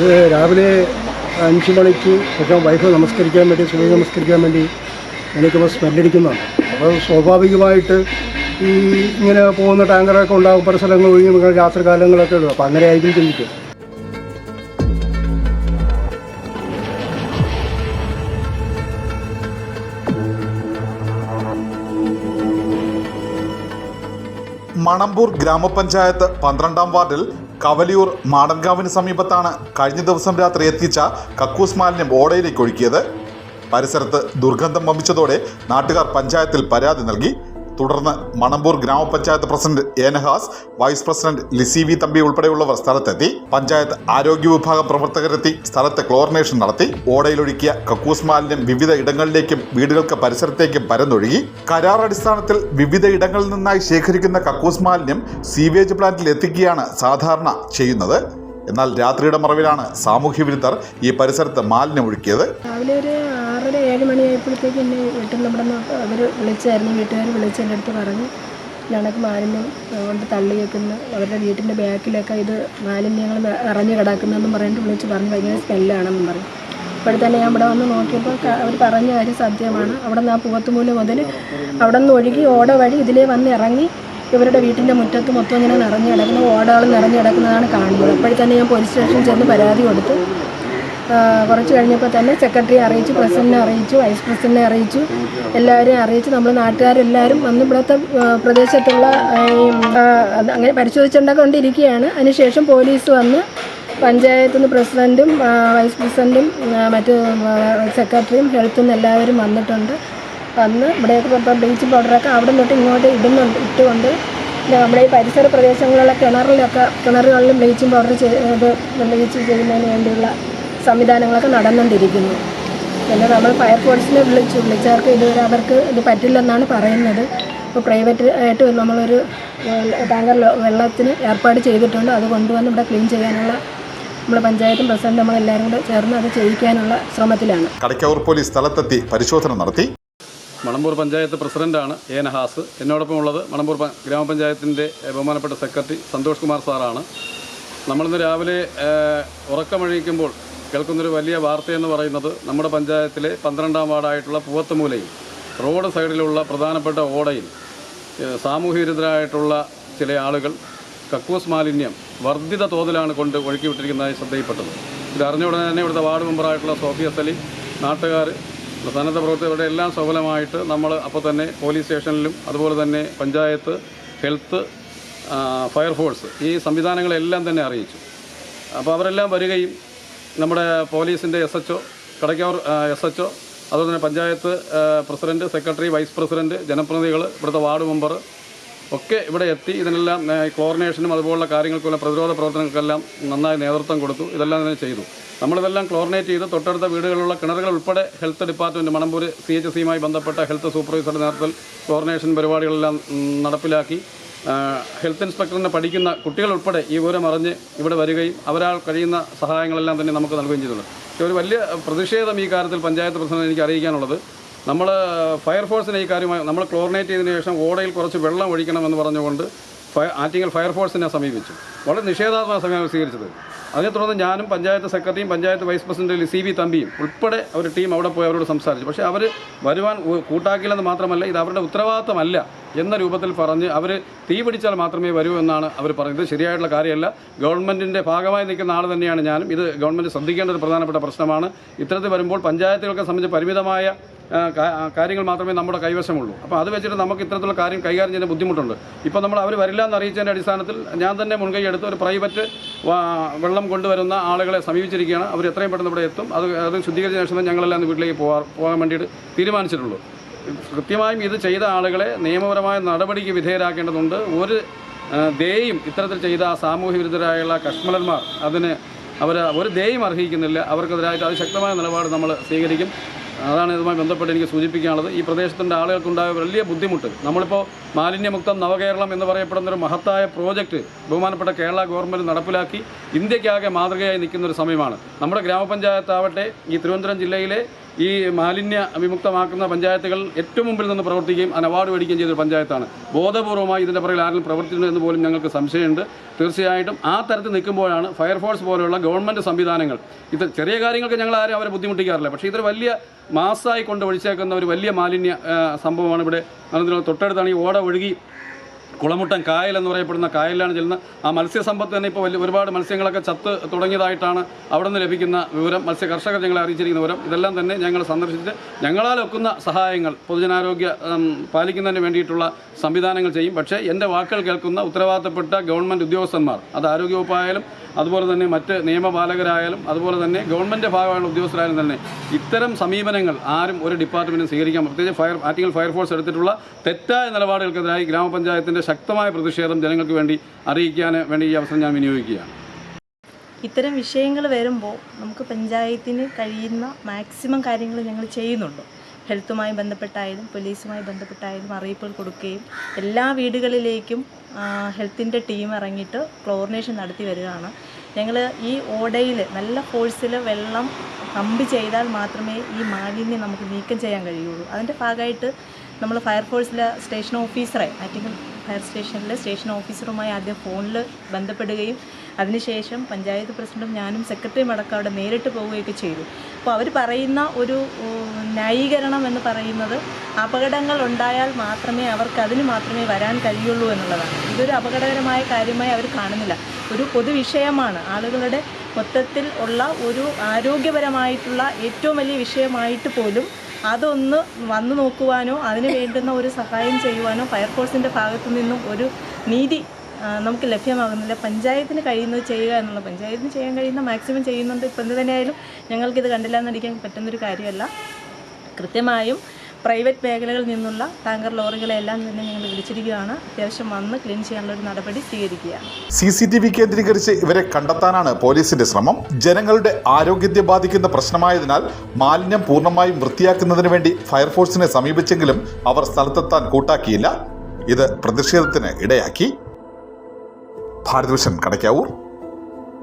ഇത് രാവിലെ അഞ്ച് മണിക്ക് ഒക്കെ വൈഫ് നമസ്കരിക്കാൻ വേണ്ടി സൂര്യ നമസ്കരിക്കാൻ വേണ്ടി എനിക്കിപ്പോൾ സ്മെല്ലടിക്കുന്നതാണ് അപ്പോൾ സ്വാഭാവികമായിട്ട് ഈ ഇങ്ങനെ പോകുന്ന ടാങ്കറൊക്കെ ഉണ്ടാകും പല സ്ഥലങ്ങൾ ഒഴിഞ്ഞ് രാത്രി കാലങ്ങളൊക്കെ ഉള്ളൂ. അപ്പോൾ അങ്ങനെ ആയിരിക്കും ചിന്തിക്കുക. മണമ്പൂർ ഗ്രാമപഞ്ചായത്ത് പന്ത്രണ്ടാം വാർഡിൽ കവലിയൂർ മാടൻകാവിന് സമീപത്താണ് കഴിഞ്ഞ ദിവസം രാത്രി എത്തിച്ച കക്കൂസ് മാലിന്യം ഓടയിലേക്ക് ഒഴുക്കിയത്. പരിസരത്ത് ദുർഗന്ധം വമിച്ചതോടെ നാട്ടുകാർ പഞ്ചായത്തിൽ പരാതി നൽകി. തുടർന്ന് മണമ്പൂർ ഗ്രാമപഞ്ചായത്ത് president Enahas vice president Lissy V Thampi ഉൾപ്പെടെയുള്ളവർ സ്ഥലത്തെത്തി. പഞ്ചായത്ത് ആരോഗ്യ വിഭാഗം പ്രവർത്തകരെത്തി സ്ഥലത്ത് ക്ലോറിനേഷൻ നടത്തി. ഓടയിലൊഴുക്കിയ കക്കൂസ് മാലിന്യം വിവിധ ഇടങ്ങളിലേക്കും വീടുകൾക്ക് പരിസരത്തേക്കും പരന്നൊഴുകി. കരാർ അടിസ്ഥാനത്തിൽ വിവിധ ഇടങ്ങളിൽ നിന്നായി ശേഖരിക്കുന്ന കക്കൂസ് മാലിന്യം സീവേജ് പ്ലാന്റിൽ എത്തിക്കുകയാണ് സാധാരണ ചെയ്യുന്നത്. എന്നാൽ രാത്രിയുടെ മറവിലാണ് സാമൂഹ്യ വിരുദ്ധർ ഈ പരിസരത്ത് മാലിന്യം ഒഴുക്കിയത്. രാവിലെ ഒരു ആറര ഏഴ് മണിയായപ്പോഴത്തേക്ക് എന്നെ വീട്ടിൽ നമ്മുടെ അവർ വിളിച്ചായിരുന്നു. വീട്ടുകാർ വിളിച്ച് എന്റെ അടുത്ത് പറഞ്ഞു ഞങ്ങൾക്ക് മാലിന്യം കൊണ്ട് തള്ളി വെക്കുന്നു. അവരുടെ വീട്ടിന്റെ ബാക്കിലൊക്കെ ഇത് മാലിന്യങ്ങൾ നിറഞ്ഞു കിടക്കുന്നതെന്നും പറഞ്ഞിട്ട് വിളിച്ച് പറഞ്ഞു ഭയങ്കര സ്മെല്ലാണെന്നും പറഞ്ഞു. അപ്പോഴത്തന്നെ ഞാൻ ഇവിടെ വന്ന് നോക്കിയപ്പോൾ അവർ പറഞ്ഞ കാര്യം സത്യമാണ്. അവിടെ നിന്ന് ആ പൂവത്തുമൂല മുതൽ അവിടെ നിന്ന് ഒഴുകി ഓട വഴി ഇതിലേ വന്ന് ഇറങ്ങി ഇവരുടെ വീട്ടിന്റെ മുറ്റത്ത് മൊത്തം ഇങ്ങനെ നിറഞ്ഞു കിടക്കുന്ന ഓടകൾ നിറഞ്ഞു കിടക്കുന്നതാണ് കാണുന്നത്. അപ്പോഴത്തന്നെ ഞാൻ പോലീസ് സ്റ്റേഷനിൽ ചെന്ന് പരാതി കൊടുത്തു. കുറച്ച് കഴിഞ്ഞപ്പോൾ തന്നെ സെക്രട്ടറിയെ അറിയിച്ചു പ്രസിഡന്റിനെ അറിയിച്ചു വൈസ് പ്രസിഡന്റിനെ അറിയിച്ചു. എല്ലാവരെയും അറിയിച്ചു. നമ്മൾ നാട്ടുകാരെല്ലാവരും വന്ന് ഇവിടുത്തെ പ്രദേശത്തുള്ള അങ്ങനെ പരിശോധിച്ചുകൊണ്ടൊക്കെ കൊണ്ടിരിക്കുകയാണ്. അതിനുശേഷം പോലീസ് വന്ന് പഞ്ചായത്തിൽ നിന്ന് പ്രസിഡന്റും വൈസ് പ്രസിഡന്റും ആ, മറ്റ് സെക്രട്ടറിയും ഹെൽത്തും എല്ലാവരും വന്നിട്ടുണ്ട്. വന്ന് ഇവിടെയൊക്കെ ഇപ്പം ബ്ലീച്ചിങ് പൗഡറൊക്കെ അവിടെ നിന്നിട്ട് ഇങ്ങോട്ട് ഇടുന്നുണ്ട് ഇട്ടുകൊണ്ട്. നമ്മുടെ ഈ പരിസര പ്രദേശങ്ങളിലെ കിണറിലൊക്കെ കിണറുകളിലും ബ്ലീച്ചിങ് പൗഡർ ചെയ്ത് ബ്ലീച്ച് ചെയ്യുന്നതിന് വേണ്ടിയുള്ള സംവിധാനങ്ങളൊക്കെ നടന്നുകൊണ്ടിരിക്കുന്നു. പിന്നെ നമ്മൾ ഫയർഫോഴ്സിനെ വിളിച്ചു വിളിച്ചവർക്ക് ഇതുവരെ അവർക്ക് ഇത് പറ്റില്ലെന്നാണ് പറയുന്നത്. ഇപ്പോൾ പ്രൈവറ്റ് ആയിട്ട് നമ്മളൊരു ടാങ്കർ വെള്ളത്തിന് ഏർപ്പാട് ചെയ്തിട്ടുണ്ട്. അത് കൊണ്ടുവന്ന് ഇവിടെ ക്ലീൻ ചെയ്യാനുള്ള നമ്മുടെ പഞ്ചായത്തും പ്രസിഡന്റ് നമ്മളെല്ലാവരും കൂടെ ചേർന്ന് അത് ചെയ്യിക്കാനുള്ള ശ്രമത്തിലാണ്. കടയ്ക്കാവൂർ പോലീസ് സ്ഥലത്തെത്തി പരിശോധന നടത്തി. മണമ്പൂർ പഞ്ചായത്ത് പ്രസിഡന്റാണ് എ നഹാസ്. എന്നോടൊപ്പം ഉള്ളത് മണമ്പൂർ ഗ്രാമപഞ്ചായത്തിന്റെ ബഹുമാനപ്പെട്ട സെക്രട്ടറി സന്തോഷ് കുമാർ സാറാണ്. നമ്മളിന്ന് രാവിലെ ഉറക്കമഴിക്കുമ്പോൾ കേൾക്കുന്നൊരു വലിയ വാർത്തയെന്ന് പറയുന്നത് നമ്മുടെ പഞ്ചായത്തിലെ പന്ത്രണ്ടാം വാർഡായിട്ടുള്ള പൂവത്തുമൂലയിൽ റോഡ് സൈഡിലുള്ള പ്രധാനപ്പെട്ട ഓടയിൽ സാമൂഹ്യവിരുദ്ധരായിട്ടുള്ള ചില ആളുകൾ കക്കൂസ് മാലിന്യം വർദ്ധിത തോതിലാണ് കൊണ്ട് ഒഴുക്കി വിട്ടിരിക്കുന്നതായി ശ്രദ്ധയിൽപ്പെട്ടത്. ഇത് അറിഞ്ഞ ഉടനെ തന്നെ ഇവിടുത്തെ വാർഡ് മെമ്പറായിട്ടുള്ള സോഫിയ സലി നാട്ടുകാർ സന്നദ്ധ പ്രവർത്തകരുടെ എല്ലാം സഫലമായിട്ട് നമ്മൾ അപ്പോൾ തന്നെ പോലീസ് സ്റ്റേഷനിലും അതുപോലെ തന്നെ പഞ്ചായത്ത് ഹെൽത്ത് ഫയർഫോഴ്സ് ഈ സംവിധാനങ്ങളെല്ലാം തന്നെ അറിയിച്ചു. അപ്പോൾ അവരെല്ലാം വരികയും നമ്മുടെ പോലീസിന്റെ S H O S H O അതുപോലെ തന്നെ panchayat president secretary vice president ജനപ്രതിനിധികൾ ഇവിടുത്തെ വാർഡ് മെമ്പർ ഒക്കെ ഇവിടെ എത്തി. ഇതിനെല്ലാം ക്ലോറിനേഷനും അതുപോലുള്ള കാര്യങ്ങൾക്കുള്ള പ്രതിരോധ പ്രവർത്തനങ്ങൾക്കെല്ലാം നന്നായി നേതൃത്വം കൊടുത്തു. ഇതെല്ലാം തന്നെ ചെയ്തു. നമ്മളിതെല്ലാം ക്ലോറിനേറ്റ് ചെയ്ത് തൊട്ടടുത്ത വീടുകളിലുള്ള കിണറുകൾ ഉൾപ്പെടെ health department Manamboor C H സിയുമായി ബന്ധപ്പെട്ട ഹെൽത്ത് സൂപ്പർവൈസറുടെ നേതൃത്വത്തിൽ ക്ലോറിനേഷൻ പരിപാടികളെല്ലാം നടപ്പിലാക്കി. ഹെൽത്ത് ഇൻസ്പെക്ടറിനെ പഠിക്കുന്ന കുട്ടികൾ ഉൾപ്പെടെ ഈ വിവരം അറിഞ്ഞ് ഇവിടെ വരികയും അവരാൾ കഴിയുന്ന സഹായങ്ങളെല്ലാം തന്നെ നമുക്ക് നൽകുകയും ചെയ്തിട്ടുണ്ട്. ഒരു വലിയ പ്രതിഷേധം ഈ കാര്യത്തിൽ പഞ്ചായത്ത് പ്രസിഡന്റ് എനിക്ക് അറിയിക്കാനുള്ളത്. നമ്മൾ ഫയർഫോഴ്സിനെ ഈ കാര്യമായി നമ്മൾ ക്ലോറിനേറ്റ് ചെയ്തതിനു ശേഷം ഓടയിൽ കുറച്ച് വെള്ളം ഒഴിക്കണമെന്ന് പറഞ്ഞുകൊണ്ട് ഫയ ആറ്റിങ്ങൽ ഫയർഫോഴ്സിനെ സമീപിച്ചു. വളരെ നിഷേധാത്മക സമീപനം സ്വീകരിച്ചത്. അതിനെ തുടർന്ന് ഞാനും പഞ്ചായത്ത് സെക്രട്ടറിയും panchayat vice president C V തമ്പിയും ഉൾപ്പെടെ ഒരു ടീം അവിടെ പോയി അവരോട് സംസാരിച്ചു. പക്ഷേ അവർ വരുവാൻ കൂട്ടാക്കില്ലെന്ന് മാത്രമല്ല ഇത് അവരുടെ ഉത്തരവാദിത്തമല്ല. എന്ന രൂപത്തിൽ പറഞ്ഞ് അവർ തീ പിടിച്ചാൽ മാത്രമേ വരൂ എന്നാണ് അവർ പറയുന്നത് ശരിയായിട്ടുള്ള കാര്യമല്ല. ഗവൺമെന്റിന്റെ ഭാഗമായി നിൽക്കുന്ന ആൾ തന്നെയാണ് ഞാനും. ഇത് ഗവൺമെന്റ് ശ്രദ്ധിക്കേണ്ട ഒരു പ്രധാനപ്പെട്ട പ്രശ്നമാണ്. ഇത്തരത്തിൽ വരുമ്പോൾ പഞ്ചായത്തുകൾക്ക് സംബന്ധിച്ച് പരിമിതമായ കാര്യങ്ങൾ മാത്രമേ നമ്മുടെ കൈവശമുള്ളൂ. അപ്പോൾ അത് വെച്ചിട്ട് നമുക്ക് ഇത്തരത്തിലുള്ള കാര്യം കൈകാര്യം ചെയ്യുന്ന ബുദ്ധിമുട്ടുണ്ട്. ഇപ്പോൾ നമ്മൾ അവർ വരില്ല എന്ന് അറിയിച്ചതിന്റെ അടിസ്ഥാനത്തിൽ ഞാൻ തന്നെ മുൻകൈ എടുത്ത് ഒരു പ്രൈവറ്റ് വെള്ളം കൊണ്ടുവരുന്ന ആളുകളെ സമീപിച്ചിരിക്കുകയാണ്. അവർ എത്രയും പെട്ടെന്ന് ഇവിടെ എത്തും. അത് അത് ശുദ്ധീകരിച്ച ശേഷം ഞങ്ങളെല്ലാം വീട്ടിലേക്ക് പോകാൻ വേണ്ടിയിട്ട് തീരുമാനിച്ചിട്ടുള്ളൂ. കൃത്യമായും ഇത് ചെയ്ത ആളുകളെ നിയമപരമായ നടപടിക്ക് വിധേയരാക്കേണ്ടതുണ്ട്. ഒരു ദേയും ഇത്തരത്തിൽ ചെയ്ത സാമൂഹ്യ വിരുദ്ധരായുള്ള കശ്മലന്മാർ അതിന് അവർ ഒരു ദേയും അർഹിക്കുന്നില്ല. അവർക്കെതിരായിട്ട് അതിശക്തമായ നിലപാട് നമ്മൾ സ്വീകരിക്കും. അതാണ് ഇതുമായി ബന്ധപ്പെട്ട് എനിക്ക് സൂചിപ്പിക്കാനുള്ളത്. ഈ പ്രദേശത്തിന്റെ ആളുകൾക്കുണ്ടായ വലിയ ബുദ്ധിമുട്ട്. നമ്മളിപ്പോൾ മാലിന്യമുക്തം നവകേരളം എന്ന് പറയപ്പെടുന്ന ഒരു മഹത്തായ പ്രോജക്റ്റ് ബഹുമാനപ്പെട്ട കേരള ഗവൺമെന്റ് നടപ്പിലാക്കി. ഇന്ത്യക്കാകെ മാതൃകയായി നിൽക്കുന്ന ഒരു സമയമാണ്. നമ്മുടെ ഗ്രാമപഞ്ചായത്താവട്ടെ ഈ തിരുവനന്തപുരം ജില്ലയിലെ ഈ മാലിന്യ വിമുക്തമാക്കുന്ന പഞ്ചായത്തുകൾ ഏറ്റവും മുമ്പിൽ നിന്ന് പ്രവർത്തിക്കുകയും അതിന് അവാർഡ് മേടിക്കുകയും ചെയ്തൊരു പഞ്ചായത്താണ്. ബോധപൂർവമായി ഇതിന്റെ പുറകിൽ ആരെങ്കിലും പ്രവർത്തിക്കുന്നു എന്ന് പോലും ഞങ്ങൾക്ക് സംശയമുണ്ട്. തീർച്ചയായിട്ടും ആ തരത്തിൽ നിൽക്കുമ്പോഴാണ് ഫയർഫോഴ്സ് പോലെയുള്ള ഗവൺമെന്റ് സംവിധാനങ്ങൾ. ഇത് ചെറിയ കാര്യങ്ങൾക്ക് ഞങ്ങൾ ആരും അവരെ ബുദ്ധിമുട്ടിക്കാറില്ല. പക്ഷേ ഇതൊരു വലിയ മാസമായി കൊണ്ട് ഒഴിച്ചേക്കുന്ന ഒരു വലിയ മാലിന്യ സംഭവമാണ് ഇവിടെ നടന്നിട്ടുള്ളത്. തൊട്ടടുത്താണ് ഈ ഓട ഒഴുകി കുളമുട്ടൻ കായൽ എന്ന് പറയപ്പെടുന്ന കായലിലാണ് ചെല്ലുന്നത് ആ മത്സ്യസമ്പത്ത് തന്നെ ഇപ്പോൾ വലിയ ഒരുപാട് മത്സ്യങ്ങളൊക്കെ ചത്ത് തുടങ്ങിയതായിട്ടാണ് അവിടെ നിന്ന് ലഭിക്കുന്ന വിവരം മത്സ്യ കർഷകർ ഞങ്ങളെ അറിയിച്ചിരിക്കുന്ന വിവരം. ഇതെല്ലാം തന്നെ ഞങ്ങൾ സന്ദർശിച്ച് ഞങ്ങളാൽ ഒക്കുന്ന സഹായങ്ങൾ പൊതുജനാരോഗ്യ പാലിക്കുന്നതിന് വേണ്ടിയിട്ടുള്ള സംവിധാനങ്ങൾ ചെയ്യും. പക്ഷേ എന്റെ വാക്കുകൾ കേൾക്കുന്ന ഉത്തരവാദിത്തപ്പെട്ട ഗവൺമെന്റ് ഉദ്യോഗസ്ഥന്മാർ അത് ആരോഗ്യവകുപ്പായാലും അതുപോലെ തന്നെ മറ്റ് നിയമപാലകരായാലും അതുപോലെ തന്നെ ഗവൺമെന്റ് ഭാഗമായുള്ള ഉദ്യോഗസ്ഥരായാലും തന്നെ ഇത്തരം സമീപനങ്ങൾ ആരും ഒരു ഡിപ്പാർട്ട്മെന്റും സ്വീകരിക്കാൻ പ്രത്യേകിച്ച് ഫയർ ആറ്റിങ്ങൽ ഫയർഫോഴ്സ് എടുത്തിട്ടുള്ള തെറ്റായ നിലപാടുകൾക്കെതിരായി ഗ്രാമപഞ്ചായത്തിന്റെ ശക്തമായ പ്രതിഷേധം ജനങ്ങൾക്ക് വേണ്ടി അറിയിക്കാൻ വേണ്ടി ഈ അവസരം ഞാൻ വിനിയോഗിക്കുകയാണ്. ഇത്തരം വിഷയങ്ങൾ വരുമ്പോൾ നമുക്ക് പഞ്ചായത്തിന് കഴിയുന്ന മാക്സിമം കാര്യങ്ങൾ ഞങ്ങൾ ചെയ്യുന്നുണ്ട്. ഹെൽത്തുമായി ബന്ധപ്പെട്ടായാലും പോലീസുമായി ബന്ധപ്പെട്ടായാലും അറിയിപ്പുകൾ കൊടുക്കുകയും എല്ലാ വീടുകളിലേക്കും ഹെൽത്തിന്റെ ടീം ഇറങ്ങിയിട്ട് ക്ലോറിനേഷൻ നടത്തി വരികയാണ്. ഞങ്ങൾ ഈ ഓടയിൽ നല്ല ഫോഴ്സിൽ വെള്ളം പമ്പ് ചെയ്താൽ മാത്രമേ ഈ മാലിന്യം നമുക്ക് നീക്കം ചെയ്യാൻ കഴിയുള്ളൂ. അതിന്റെ ഭാഗമായിട്ട് നമ്മൾ ഫയർഫോഴ്സിലെ സ്റ്റേഷൻ ഓഫീസറെ ആറ്റിങ്ങൽ ഫയർ സ്റ്റേഷനിലെ സ്റ്റേഷൻ ഓഫീസറുമായി ആദ്യം ഫോണിൽ ബന്ധപ്പെടുകയും അതിനുശേഷം പഞ്ചായത്ത് പ്രസിഡന്റും ഞാനും സെക്രട്ടറിയും അടക്കം അവിടെ നേരിട്ട് പോവുകയൊക്കെ ചെയ്തു. അപ്പോൾ അവർ പറയുന്ന ഒരു ന്യായീകരണം എന്ന് പറയുന്നത് അപകടങ്ങൾ ഉണ്ടായാൽ മാത്രമേ അവർക്ക് അതിന് മാത്രമേ വരാൻ കഴിയുള്ളൂ എന്നുള്ളതാണ്. ഇതൊരു അപകടകരമായ കാര്യമായി അവർ കാണുന്നില്ല. ഒരു പൊതുവിഷയമാണ്. ആളുകളുടെ മൊത്തത്തിൽ ഉള്ള ഒരു ആരോഗ്യപരമായിട്ടുള്ള ഏറ്റവും വലിയ വിഷയമായിട്ട് പോലും അതൊന്ന് വന്നു നോക്കുവാനോ അതിന് വേണ്ടുന്ന ഒരു സഹായം ചെയ്യുവാനോ ഫയർഫോഴ്സിന്റെ ഭാഗത്തു നിന്നും ഒരു നീതി നമുക്ക് ലഭ്യമാകുന്നില്ല. പഞ്ചായത്തിന് കഴിയുന്നത് ചെയ്യുക എന്നുള്ള പഞ്ചായത്തിന് ചെയ്യാൻ കഴിയുന്ന മാക്സിമം ചെയ്യുന്നുണ്ട് ഇപ്പം എന്ത് തന്നെയായാലും ഞങ്ങൾക്കിത് കണ്ടില്ല എന്നടിക്കാൻ പറ്റുന്നൊരു കാര്യമല്ല. കൃത്യമായും പ്രൈവറ്റ് മേഖലകളിൽ നിന്നുള്ള ടാങ്കർ ലോറികളെല്ലാം തന്നെ ഞങ്ങൾ വിളിച്ചിരിക്കുകയാണ്. അത്യാവശ്യം വന്ന് ക്ലീൻ ചെയ്യാനുള്ള ഒരു നടപടി സ്വീകരിക്കുകയാണ്. സി സി ടി വി കേന്ദ്രീകരിച്ച് ഇവരെ കണ്ടെത്താനാണ് പോലീസിന്റെ ശ്രമം. ജനങ്ങളുടെ ആരോഗ്യത്തെ ബാധിക്കുന്ന പ്രശ്നമായതിനാൽ മാലിന്യം പൂർണമായും വൃത്തിയാക്കുന്നതിന് വേണ്ടി ഫയർഫോഴ്സിനെ സമീപിച്ചെങ്കിലും അവർ സ്ഥലത്തെത്താൻ കൂട്ടാക്കിയില്ല. ഇത് പ്രതിഷേധത്തിന് ഇടയാക്കി. ഭാരതഭൂഷൺ കടയ്ക്കാവൂർ.